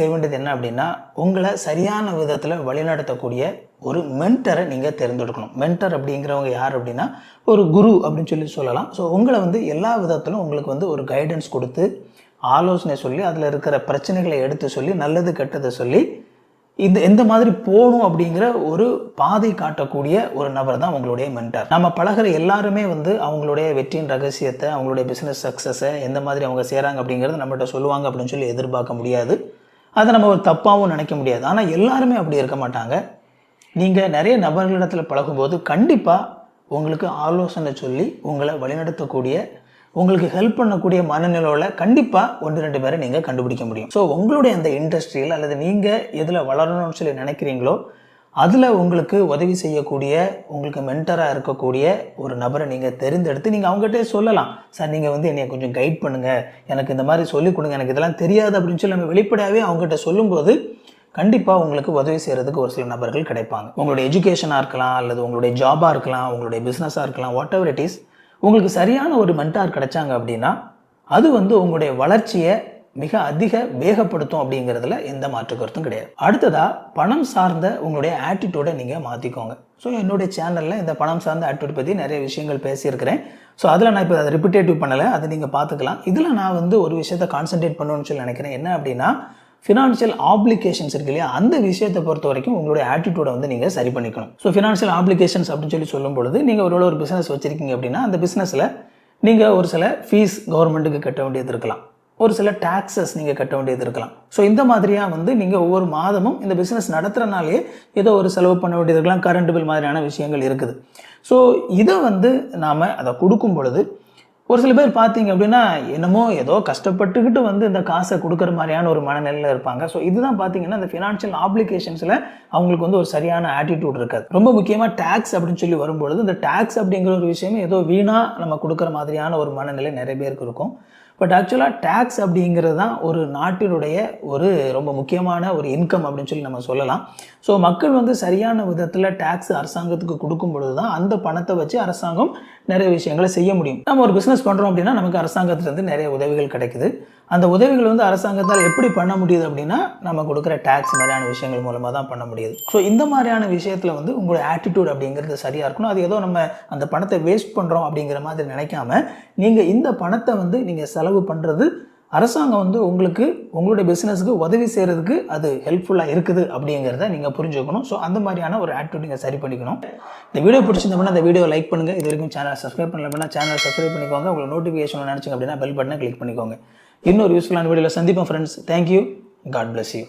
செய்ய வேண்டியது என்ன அப்படின்னா உங்களை சரியான விதத்தில் வழிநடத்தக்கூடிய ஒரு மென்டரை நீங்கள் தேர்ந்தெடுக்கணும். மென்டர் அப்படிங்கிறவங்க யார் அப்படின்னா ஒரு குரு அப்படின்னு சொல்லி சொல்லலாம். ஸோ உங்களை வந்து எல்லா விதத்திலும் உங்களுக்கு வந்து ஒரு கைடன்ஸ் கொடுத்து ஆலோசனை சொல்லி அதில் இருக்கிற பிரச்சனைகளை எடுத்து சொல்லி நல்லது கெட்டதை சொல்லி இந்த எந்த மாதிரி போகணும் அப்படிங்கிற ஒரு பாதை காட்டக்கூடிய ஒரு நபர் தான் உங்களுடைய மென்டர் நம்ம பழகுற எல்லாருமே வந்து அவங்களுடைய வெற்றியின் ரகசியத்தை அவங்களுடைய பிஸ்னஸ் சக்ஸஸை எந்த மாதிரி அவங்க செய்கிறாங்க அப்படிங்கிறத நம்மகிட்ட சொல்லுவாங்க அப்படின்னு சொல்லி எதிர்பார்க்க முடியாது. அதை நம்ம ஒரு தப்பாகவும் நினைக்க முடியாது. ஆனால் எல்லாருமே அப்படி இருக்க மாட்டாங்க. நீங்கள் நிறைய நபர்களிடத்தில் பழகும்போது கண்டிப்பாக உங்களுக்கு ஆலோசனை சொல்லி உங்களை வழிநடத்தக்கூடிய உங்களுக்கு ஹெல்ப் பண்ணக்கூடிய மனநிலையில் கண்டிப்பாக ஒன்று ரெண்டு பேரை நீங்கள் கண்டுபிடிக்க முடியும். ஸோ உங்களுடைய அந்த இண்டஸ்ட்ரியில் அல்லது நீங்கள் எதில் வளரணும்னு சொல்லி நினைக்கிறீங்களோ அதில் உங்களுக்கு உதவி செய்யக்கூடிய உங்களுக்கு மென்டராக இருக்கக்கூடிய ஒரு நபரை நீங்கள் தெரிந்தெடுத்து நீங்கள் அவங்ககிட்டே சொல்லலாம். சார் நீங்கள் வந்து என்னை கொஞ்சம் கைட் பண்ணுங்கள் எனக்கு இந்த மாதிரி சொல்லிக் கொடுங்க. எனக்கு இதெல்லாம் தெரியாது அப்படின்னு சொல்லி நம்ம வெளிப்படையாகவே அவங்ககிட்ட சொல்லும்போது கண்டிப்பாக உங்களுக்கு உதவி செய்கிறதுக்கு ஒரு சில நபர்கள் கிடைப்பாங்க. உங்களுடைய எஜுகேஷனாக இருக்கலாம் அல்லது உங்களுடைய ஜாபாக இருக்கலாம் உங்களுடைய பிஸ்னஸாக இருக்கலாம் வாட் எவர் இட் இஸ் உங்களுக்கு சரியான ஒரு மென்டார் கிடைச்சாங்க அப்படின்னா அது வந்து உங்களுடைய வளர்ச்சியை மிக அதிக வேகப்படுத்தும் அப்படிங்கிறதுல எந்த மாற்று கருத்தும் கிடையாது. அடுத்ததா பணம் சார்ந்த உங்களுடைய ஆட்டிடியூடை நீங்கள் மாற்றிக்கோங்க ஸோ என்னுடைய சேனலில் இந்த பணம் சார்ந்த ஆட்டிடியூட் பற்றி நிறைய விஷயங்கள் பேசியிருக்கிறேன். ஸோ அதில் நான் இப்போ அதை ரிப்பிட்டேட்டிவ் பண்ணலை அதை நீங்கள் பார்த்துக்கலாம் இதில் நான் வந்து ஒரு விஷயத்தை கான்சென்ட்ரேட் பண்ணணும்னு சொல்லி நினைக்கிறேன். என்ன அப்படின்னா ஃபினான்ஷியல் ஆப்ளிகேஷன்ஸ் இருக்கு இல்லையா? அந்த விஷயத்தை பொறுத்த வரைக்கும் உங்களுடைய ஆட்டிடியூடை வந்து நீங்கள் சரி பண்ணிக்கணும். ஸோ ஃபினான்ஷியல் ஆப்ளிகேஷன்ஸ் அப்படின்னு சொல்லி சொல்லும் பொழுது நீங்கள் ஒரு ஒரு பிஸ்னஸ் வச்சுருக்கீங்க அப்படின்னா அந்த பிஸ்னஸில் நீங்கள் ஒரு சில ஃபீஸ் கவர்மெண்ட்டுக்கு கட்ட வேண்டியது இருக்கலாம். ஒரு சில டாக்ஸஸ் நீங்கள் கட்ட வேண்டியது இருக்கலாம். ஸோ இந்த மாதிரியாக வந்து நீங்கள் ஒவ்வொரு மாதமும் இந்த பிஸ்னஸ் நடத்துகிறனாலே ஏதோ ஒரு செலவு பண்ண வேண்டியது இருக்கலாம். கரண்ட் பில் மாதிரியான விஷயங்கள் இருக்குது. ஸோ இதை வந்து நாம் அதை கொடுக்கும் பொழுது ஒரு சில பேர் பார்த்தீங்க அப்படின்னா என்னமோ ஏதோ கஷ்டப்பட்டுக்கிட்டு வந்து இந்த காசை கொடுக்குற மாதிரியான ஒரு மனநிலையில் இருப்பாங்க. ஸோ இதுதான் பார்த்தீங்கன்னா இந்த ஃபினான்ஷியல் ஆப்ளிகேஷன்ஸில் அவங்களுக்கு வந்து ஒரு சரியான ஆட்டிடியூட் இருக்காது. ரொம்ப முக்கியமாக டேக்ஸ் அப்படின்னு சொல்லி வரும்பொழுது இந்த டேக்ஸ் அப்படிங்கிற ஒரு விஷயமே ஏதோ வீணாக நம்ம கொடுக்குற மாதிரியான ஒரு மனநிலை நிறைய பேருக்கு இருக்கும். பட் ஆக்சுவலாக டேக்ஸ் அப்படிங்கிறது தான் ஒரு நாட்டினுடைய ஒரு ரொம்ப முக்கியமான ஒரு இன்கம் அப்படின்னு சொல்லி நம்ம சொல்லலாம். ஸோ மக்கள் வந்து சரியான விதத்தில் டேக்ஸ் அரசாங்கத்துக்கு கொடுக்கும் பொழுது தான் அந்த பணத்தை வச்சு அரசாங்கம் நிறைய விஷயங்களை செய்ய முடியும். நம்ம ஒரு பிஸ்னஸ் பண்ணுறோம் அப்படின்னா நமக்கு அரசாங்கத்திலேருந்து நிறைய உதவிகள் கிடைக்குது. அந்த உதவிகள் வந்து அரசாங்கத்தால் எப்படி பண்ண முடியுது அப்படின்னா நம்ம கொடுக்குற டேக்ஸ் மாதிரியான விஷயங்கள் மூலமாக தான் பண்ண முடியுது. ஸோ இந்த மாதிரியான விஷயத்தில் வந்து உங்களோட ஆட்டிடியூட் அப்படிங்கிறது சரியாக இருக்கணும். அது ஏதோ நம்ம அந்த பணத்தை வேஸ்ட் பண்ணுறோம் அப்படிங்கிற மாதிரி நினைக்காம நீங்கள் இந்த பணத்தை வந்து நீங்கள் செலவு பண்ணுறது அரசாங்கம் வந்து உங்களுக்கு உங்களுடைய பிஸ்னஸுக்கு உதவி செய்கிறதுக்கு அது ஹெல்ப்ஃபுல்லாக இருக்குது அப்படிங்கிறத நீங்கள் புரிஞ்சுக்கணும். ஸோ அந்த மாதிரியான ஒரு ஆட்டிடியூட் நீங்கள் சரி பண்ணிக்கணும். இந்த வீடியோ பிடிச்சிருந்தோம்னா அந்த வீடியோ லைக் பண்ணுங்கள் இது வரைக்கும் சேனல் சப்ஸ்கிரைப் பண்ணல அப்படின்னா சேனல் சப்ஸ்கிரைப் பண்ணிக்கோங்க. உங்களுக்கு நோட்டிஃபிகேஷன் நினச்சிங்க அப்படின்னா பெல் பட்டனை கிளிக் பண்ணிக்கோங்க. இன்னொரு யூஸ்ஃபுல்லான வீடியோவில் சந்திப்போம் friends thank you god bless you